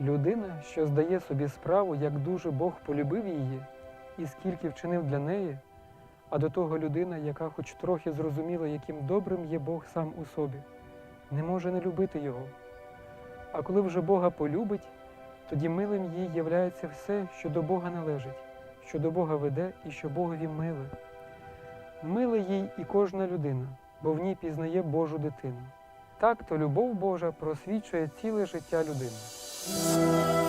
людина, що здає собі справу, як дуже Бог полюбив її і скільки вчинив для неї, а до того людина, яка хоч трохи зрозуміла, яким добрим є Бог сам у собі, не може не любити Його. А коли вже Бога полюбить, тоді милим їй являється все, що до Бога належить, що до Бога веде і що Богові миле. Миле їй і кожна людина, бо в ній пізнає Божу дитину. Так то любов Божа просвічує ціле життя людини. Música